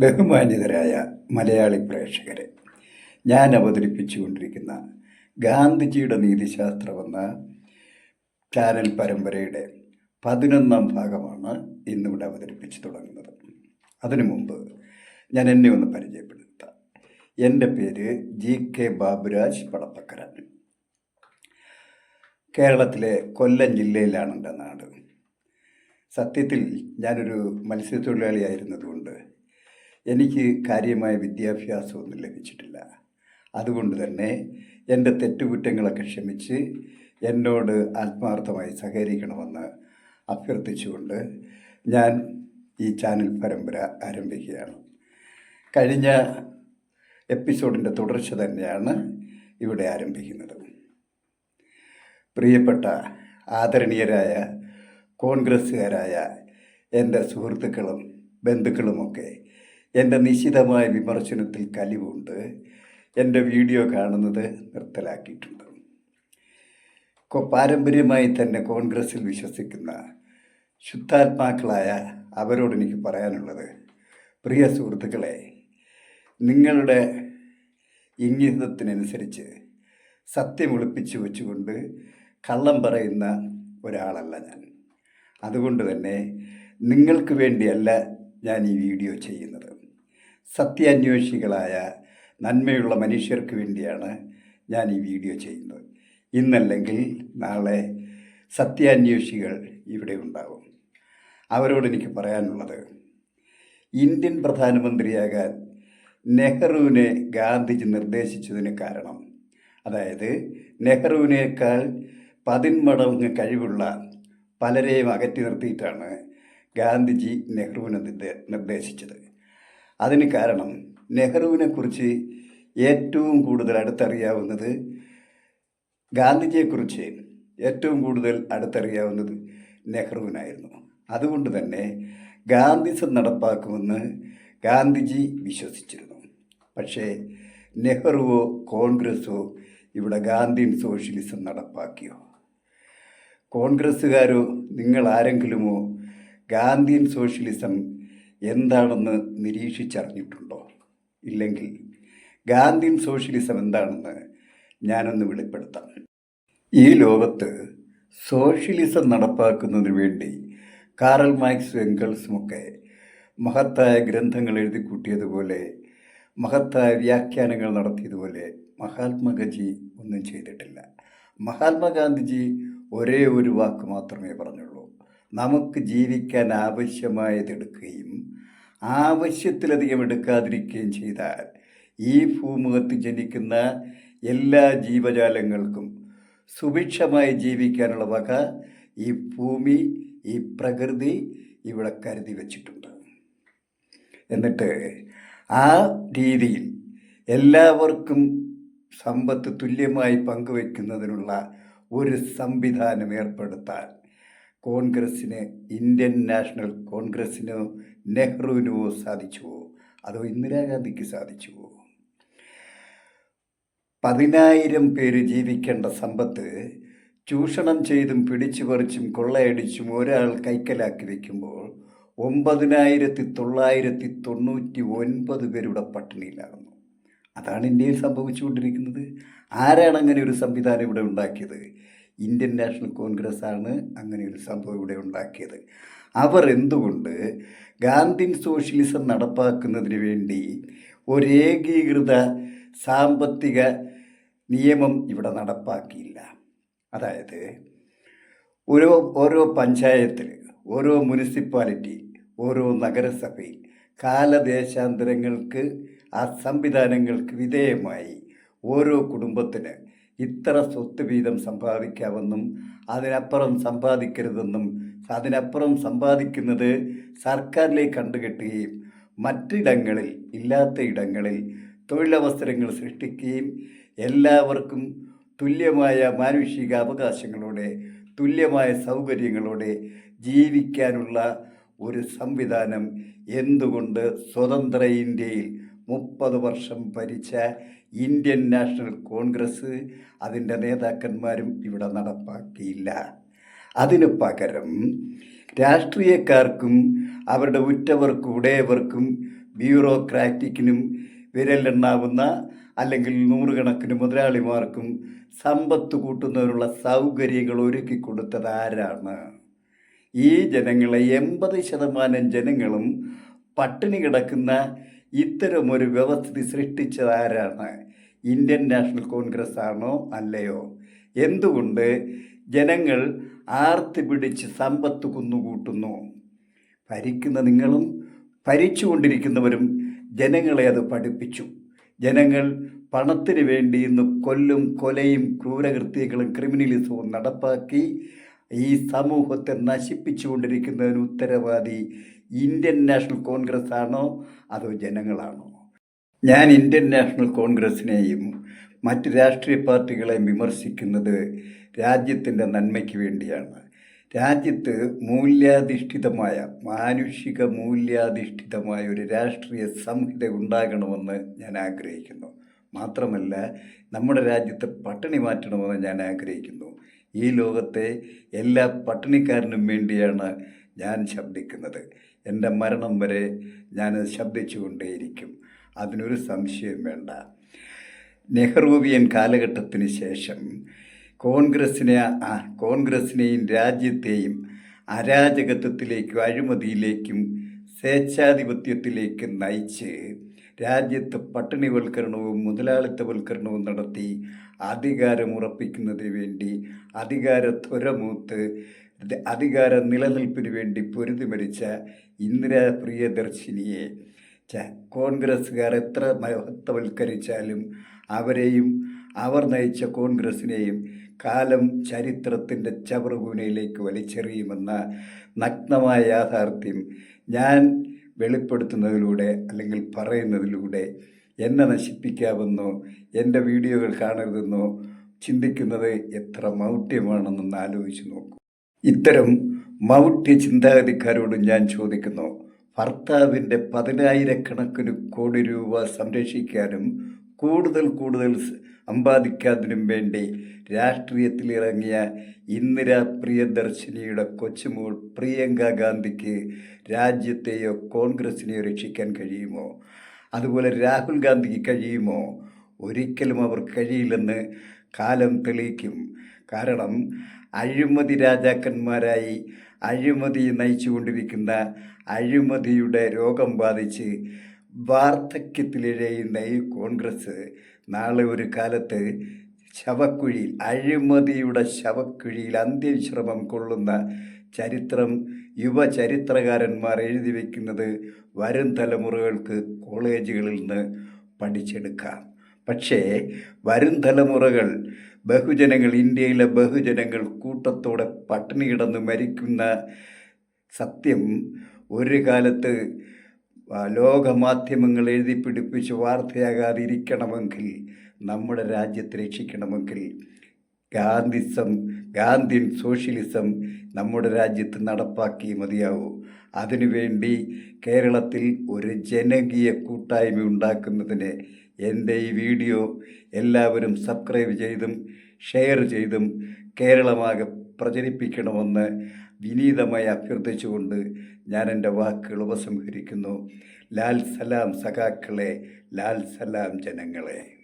ബഹുമാന്യതരായ മലയാളി പ്രേക്ഷകരെ ഞാൻ അവതരിപ്പിച്ചുകൊണ്ടിരിക്കുന്ന ഗാന്ധിജിയുടെ നീതിശാസ്ത്രമെന്ന ചാനൽ പരമ്പരയുടെ പതിനൊന്നാം ഭാഗമാണ് ഇന്നിവിടെ അവതരിപ്പിച്ച് തുടങ്ങുന്നത്. അതിനു മുമ്പ് ഞാൻ എന്നെ ഒന്ന് പരിചയപ്പെടുത്താം. എന്റെ പേര് ജി കെ ബാബുരാജ് പടപ്പക്കര കേരളത്തിലെ കൊല്ലം ജില്ലയിലാണ് എന്റെ നാട്. സത്യത്തിൽ ഞാനൊരു മത്സ്യത്തൊഴിലാളിയായിരുന്നതുകൊണ്ട് എനിക്ക് കാര്യമായ വിദ്യാഭ്യാസമൊന്നും ലഭിച്ചിട്ടില്ല. അതുകൊണ്ട് തന്നെ എന്റെ തെറ്റുകുറ്റങ്ങളൊക്കെ ക്ഷമിച്ച് എന്നോട് ആത്മാർത്ഥമായി സഹകരിക്കണമെന്ന് അഭ്യർത്ഥിച്ചുകൊണ്ട് ഞാൻ ഈ ചാനൽ പരമ്പര ആരംഭിക്കുകയാണ്. കഴിഞ്ഞ എപ്പിസോഡിന്റെ തുടർച്ച തന്നെയാണ് ഇവിടെ ആരംഭിക്കുന്നത്. പ്രിയപ്പെട്ട ആദരണീയരായ കോൺഗ്രസ്സുകാരായ എന്റെ സുഹൃത്തുക്കളും ബന്ധുക്കളുമൊക്കെ എന്റെ നിശിതമായ വിമർശനത്തിൽ കലിവുണ്ട്. എന്റെ വീഡിയോ കാണുന്നത് നിർത്തലാക്കിയിട്ടുണ്ട്. പാരമ്പര്യമായി തന്നെ കോൺഗ്രസ്സിൽ വിശ്വസിക്കുന്ന ശുദ്ധാത്മാക്കളായ അവരോട് എനിക്ക് പറയാനുള്ളത് പ്രിയ സുഹൃത്തുക്കളെ നിങ്ങളുടെ ഇംഗിതത്തിനനുസരിച്ച് സത്യം ഒളിപ്പിച്ചു വെച്ചുകൊണ്ട് കള്ളം പറയുന്ന ഒരാളല്ല ഞാൻ. അതുകൊണ്ട് തന്നെ നിങ്ങൾക്ക് വേണ്ടിയല്ല ഞാൻ ഈ വീഡിയോ ചെയ്യുന്നത്. സത്യാന്വേഷികളായ നന്മയുള്ള മനുഷ്യർക്ക് വേണ്ടിയാണ് ഞാൻ ഈ വീഡിയോ ചെയ്യുന്നത്. ഇന്നല്ലെങ്കിൽ നാളെ സത്യാന്വേഷികൾ ഇവിടെ ഉണ്ടാവും. അവരോട് എനിക്ക് പറയാനുള്ളത് ഇന്ത്യൻ പ്രധാനമന്ത്രിയാകാൻ നെഹ്റുവിനെ ഗാന്ധിജി നിർദ്ദേശിച്ചതിന് കാരണം അതായത് നെഹ്റുവിനേക്കാൾ പതിന്മടങ്ങ് കഴിവുള്ള പലരെയും അകറ്റി നിർത്തിയിട്ടാണ് ഗാന്ധിജി നെഹ്റുവിനെ നിർദ്ദേ- നിർദ്ദേശിച്ചത്. അതിന് കാരണം നെഹ്റുവിനെ കുറിച്ച് ഏറ്റവും കൂടുതൽ അടുത്തറിയാവുന്നത് ഗാന്ധിജിയെക്കുറിച്ച് ഏറ്റവും കൂടുതൽ അടുത്തറിയാവുന്നത് നെഹ്റുവിനായിരുന്നു. അതുകൊണ്ട് തന്നെ ഗാന്ധിസം നടപ്പാക്കുമെന്ന് ഗാന്ധിജി വിശ്വസിച്ചിരുന്നു. പക്ഷേ നെഹ്റുവോ കോൺഗ്രസ്സോ ഇവിടെ ഗാന്ധിയൻ സോഷ്യലിസം നടപ്പാക്കിയോ? കോൺഗ്രസ്സുകാരോ നിങ്ങൾ ആരെങ്കിലുമോ ഗാന്ധിയൻ സോഷ്യലിസം എന്താണെന്ന് നിരീക്ഷിച്ചറിഞ്ഞിട്ടുണ്ടോ? ഇല്ലെങ്കിൽ ഗാന്ധിയൻ സോഷ്യലിസം എന്താണെന്ന് ഞാനൊന്ന് വെളിപ്പെടുത്താം. ഈ ലോകത്ത് സോഷ്യലിസം നടപ്പാക്കുന്നതിന് വേണ്ടി കാറൽ മാർക്സ് എംഗൾസുമൊക്കെ മഹത്തായ ഗ്രന്ഥങ്ങൾ എഴുതി കൂട്ടിയതുപോലെ മഹത്തായ വ്യാഖ്യാനങ്ങൾ നടത്തിയതുപോലെ മഹാത്മാഗാന്ധി ഒന്നും ചെയ്തിട്ടില്ല. മഹാത്മാഗാന്ധിജി ഒരേ ഒരു വാക്ക് മാത്രമേ പറഞ്ഞുള്ളൂ. നമുക്ക് ജീവിക്കാൻ ആവശ്യമായത് എടുക്കുകയും ആവശ്യത്തിലധികം എടുക്കാതിരിക്കുകയും ചെയ്താൽ ഈ ഭൂമുഖത്ത് ജനിക്കുന്ന എല്ലാ ജീവജാലങ്ങൾക്കും സുഭിക്ഷമായി ജീവിക്കാനുള്ള വക ഈ ഭൂമി ഈ പ്രകൃതി ഇവിടെ കരുതി വച്ചിട്ടുണ്ട്. എന്നിട്ട് ആ രീതിയിൽ എല്ലാവർക്കും സമ്പത്ത് തുല്യമായി പങ്കുവെക്കുന്നതിനുള്ള ഒരു സംവിധാനം ഏർപ്പെടുത്താൻ കോൺഗ്രസ്സിന് ഇന്ത്യൻ നാഷണൽ കോൺഗ്രസ്സിനോ നെഹ്റുവിനോ സാധിച്ചുവോ അതോ ഇന്ദിരാഗാന്ധിക്ക് സാധിച്ചുവോ പതിനായിരം പേര് ജീവിക്കേണ്ട സമ്പത്ത് ചൂഷണം ചെയ്തും പിടിച്ചു പറിച്ചും കൊള്ളയടിച്ചും ഒരാൾ കൈക്കലാക്കി വയ്ക്കുമ്പോൾ ഒമ്പതിനായിരത്തി തൊള്ളായിരത്തി തൊണ്ണൂറ്റി ഒൻപത് പേരുടെ പട്ടിണിയിലാകുന്നു. അതാണ് ഇന്ത്യയിൽ സംഭവിച്ചുകൊണ്ടിരിക്കുന്നത്. ആരാണ് അങ്ങനെ ഒരു സംവിധാനം ഇവിടെ ഉണ്ടാക്കിയത്? ഇന്ത്യൻ നാഷണൽ കോൺഗ്രസ്സാണ് അങ്ങനെ ഒരു സംഭവം ഇവിടെ ഉണ്ടാക്കിയത്. അവർ എന്തുകൊണ്ട് ഗാന്ധിൻ സോഷ്യലിസം നടപ്പാക്കുന്നതിന് വേണ്ടി ഒരു ഏകീകൃത സാമ്പത്തിക നിയമം ഇവിടെ നടപ്പാക്കിയില്ല? അതായത് ഓരോ ഓരോ പഞ്ചായത്തിൽ ഓരോ മുനിസിപ്പാലിറ്റി ഓരോ നഗരസഭയിൽ കാലദേശാന്തരങ്ങൾക്ക് ആ സംവിധാനങ്ങൾക്ക് വിധേയമായി ഓരോ കുടുംബത്തിന് ഇത്ര സ്വത്ത് വീതം സമ്പാദിക്കാമെന്നും അതിനപ്പുറം സമ്പാദിക്കരുതെന്നും അതിനപ്പുറം സമ്പാദിക്കുന്നത് സർക്കാരിലേക്ക് കണ്ടുകെട്ടുകയും മറ്റിടങ്ങളിൽ ഇല്ലാത്ത ഇടങ്ങളിൽ തൊഴിലവസരങ്ങൾ സൃഷ്ടിക്കുകയും എല്ലാവർക്കും തുല്യമായ മാനുഷിക അവകാശങ്ങളോടെ തുല്യമായ സൗകര്യങ്ങളോടെ ജീവിക്കാനുള്ള ഒരു സംവിധാനം എന്തുകൊണ്ട് സ്വതന്ത്ര ഇന്ത്യയിൽ മുപ്പത് വർഷം ഭരിച്ച ഇന്ത്യൻ നാഷണൽ കോൺഗ്രസ് അതിന്റെ നേതാക്കന്മാരും ഇവിടെ നടപ്പാക്കിയില്ല. അതിനു പകരം രാഷ്ട്രീയക്കാർക്കും അവരുടെ ഉറ്റവർക്കും ഉടയവർക്കും ബ്യൂറോക്രാറ്റിക്കിനും വിരലെണ്ണാവുന്ന അല്ലെങ്കിൽ നൂറുകണക്കിന് മുതലാളിമാർക്കും സമ്പത്ത് കൂട്ടുന്നതിനുള്ള സൗകര്യങ്ങൾ ഒരുക്കി കൊടുത്തത് ആരാണ്? ഈ ജനങ്ങളെ എൺപത് ശതമാനം ജനങ്ങളും പട്ടിണി കിടക്കുന്ന ഇത്തരമൊരു വ്യവസ്ഥിതി സൃഷ്ടിച്ചത് ആരാണ്? ഇന്ത്യൻ നാഷണൽ കോൺഗ്രസ് ആണോ അല്ലയോ? എന്തുകൊണ്ട് ജനങ്ങൾ ആർത്തി പിടിച്ച് സമ്പത്ത് കുന്നുകൂട്ടുന്നു? ഭരിക്കുന്ന നിങ്ങളും ഭരിച്ചുകൊണ്ടിരിക്കുന്നവരും ജനങ്ങളെ അത് പഠിപ്പിച്ചു. ജനങ്ങൾ പണത്തിന് വേണ്ടി ഇന്ന് കൊല്ലും കൊലയും ക്രൂരകൃത്യങ്ങളും ക്രിമിനലിസവും നടപ്പാക്കി ഈ സമൂഹത്തെ നശിപ്പിച്ചുകൊണ്ടിരിക്കുന്നതിന് ഉത്തരവാദി ഇന്ത്യൻ നാഷണൽ കോൺഗ്രസ് ആണോ അതോ ജനങ്ങളാണോ? ഞാൻ ഇന്ത്യൻ നാഷണൽ കോൺഗ്രസിനെയും മറ്റ് രാഷ്ട്രീയ പാർട്ടികളെയും വിമർശിക്കുന്നത് രാജ്യത്തിന്റെ നന്മയ്ക്ക് വേണ്ടിയാണ്. രാജ്യത്ത് മൂല്യാധിഷ്ഠിതമായ മാനുഷിക മൂല്യാധിഷ്ഠിതമായ ഒരു രാഷ്ട്രീയ സംഹിത ഉണ്ടാകണമെന്ന് ഞാൻ ആഗ്രഹിക്കുന്നു. മാത്രമല്ല നമ്മുടെ രാജ്യത്തെ പട്ടിണി മാറ്റണമെന്ന് ഞാൻ ആഗ്രഹിക്കുന്നു. ഈ ലോകത്തെ എല്ലാ പട്ടിണിക്കാരനും വേണ്ടിയാണ് ഞാൻ ശബ്ദിക്കുന്നത്. എന്റെ മരണം വരെ ഞാൻ ശബ്ദിച്ചുകൊണ്ടേയിരിക്കും. അതിനൊരു സംശയം വേണ്ട. നെഹ്റുവിയൻ കാലഘട്ടത്തിന് ശേഷം കോൺഗ്രസിനെ കോൺഗ്രസിനെയും രാജ്യത്തെയും അരാജകത്വത്തിലേക്കും അഴിമതിയിലേക്കും സ്വേച്ഛാധിപത്യത്തിലേക്കും നയിച്ച് രാജ്യത്ത് പട്ടിണിവൽക്കരണവും മുതലാളിത്തവൽക്കരണവും നടത്തി അധികാരം ഉറപ്പിക്കുന്നതിന് വേണ്ടി അധികാര ത്വരമൂത്ത് അധികാര നിലനിൽപ്പിന് വേണ്ടി പൊരുതി മരിച്ച ഇന്ദിരാ പ്രിയദർശിനിയെ കോൺഗ്രസ്സുകാർ എത്ര മഹത്വവൽക്കരിച്ചാലും അവരെയും അവർ നയിച്ച കോൺഗ്രസിനെയും കാലം ചരിത്രത്തിന്റെ ചവറുകൂനയിലേക്ക് വലിച്ചെറിയുമെന്ന നഗ്നമായ യാഥാർത്ഥ്യം ഞാൻ വെളിപ്പെടുത്തുന്നതിലൂടെ അല്ലെങ്കിൽ പറയുന്നതിലൂടെ എന്നെ നശിപ്പിക്കാമെന്നോ എന്റെ വീഡിയോകൾ കാണരുതെന്നോ ചിന്തിക്കുന്നത് എത്ര മൗഢ്യമാണെന്നൊന്ന് ആലോചിച്ച് നോക്കൂ. ഇത്തരം മൗഢ്യ ചിന്താഗതിക്കാരോട് ഞാൻ ചോദിക്കുന്നു. ഭർത്താവിന്റെ പതിനായിരക്കണക്കിന് കോടി രൂപ സംരക്ഷിക്കാനും കൂടുതൽ കൂടുതൽ സമ്പാദിക്കാതിനും വേണ്ടി രാഷ്ട്രീയത്തിൽ രാഷ്ട്രീയത്തിലിറങ്ങിയ ഇന്ദിര പ്രിയദർശിനിയുടെ കൊച്ചുമോൾ പ്രിയങ്ക ഗാന്ധിക്ക് രാജ്യത്തെയോ കോൺഗ്രസിനെയോ രക്ഷിക്കാൻ കഴിയുമോ? അതുപോലെ രാഹുൽ ഗാന്ധിക്ക് കഴിയുമോ? ഒരിക്കലും അവർ കഴിയില്ലെന്ന് കാലം തെളിയിക്കും. കാരണം അഴിമതി രാജാക്കന്മാരായി അഴിമതി നയിച്ചുകൊണ്ടിരിക്കുന്ന അഴിമതിയുടെ രോഗം ബാധിച്ച് വാർദ്ധക്യത്തിലിഴയുന്ന ഈ കോൺഗ്രസ് നാളെ ഒരു കാലത്ത് ശവക്കുഴിയിൽ അഴിമതിയുടെ ശവക്കുഴിയിൽ അന്ത്യവിശ്രമം കൊള്ളുന്ന ചരിത്രം യുവചരിത്രകാരന്മാർ എഴുതി വയ്ക്കുന്നത് വരും തലമുറകൾക്ക് കോളേജുകളിൽ നിന്ന് പഠിച്ചെടുക്കാം. പക്ഷേ വരും തലമുറകൾ ബഹുജനങ്ങൾ ഇന്ത്യയിലെ ബഹുജനങ്ങൾ കൂട്ടത്തോടെ പട്ടിണി കിടന്ന് മരിക്കുന്ന സത്യം ഒരു കാലത്ത് ലോകമാധ്യമങ്ങൾ എഴുതി പിടിപ്പിച്ച് വാർത്തയാകാതിരിക്കണമെങ്കിൽ നമ്മുടെ രാജ്യത്തെ രക്ഷിക്കണമെങ്കിൽ ഗാന്ധിസം ഗാന്ധിയൻ സോഷ്യലിസം നമ്മുടെ രാജ്യത്ത് നടപ്പാക്കി മതിയാവൂ. അതിനുവേണ്ടി കേരളത്തിൽ ഒരു ജനകീയ കൂട്ടായ്മ ഉണ്ടാക്കുന്നതിന് എന്റെ ഈ വീഡിയോ എല്ലാവരും സബ്സ്ക്രൈബ് ചെയ്തും ഷെയർ ചെയ്തും കേരളമാകെ പ്രചരിപ്പിക്കണമെന്ന് വിനീതമായി അഭ്യർത്ഥിച്ചുകൊണ്ട് ഞാൻ എന്റെ വാക്കുകൾ ഉപസംഹരിക്കുന്നു. ലാൽ സലാം സഖാക്കളെ ലാൽ സലാം ജനങ്ങളെ.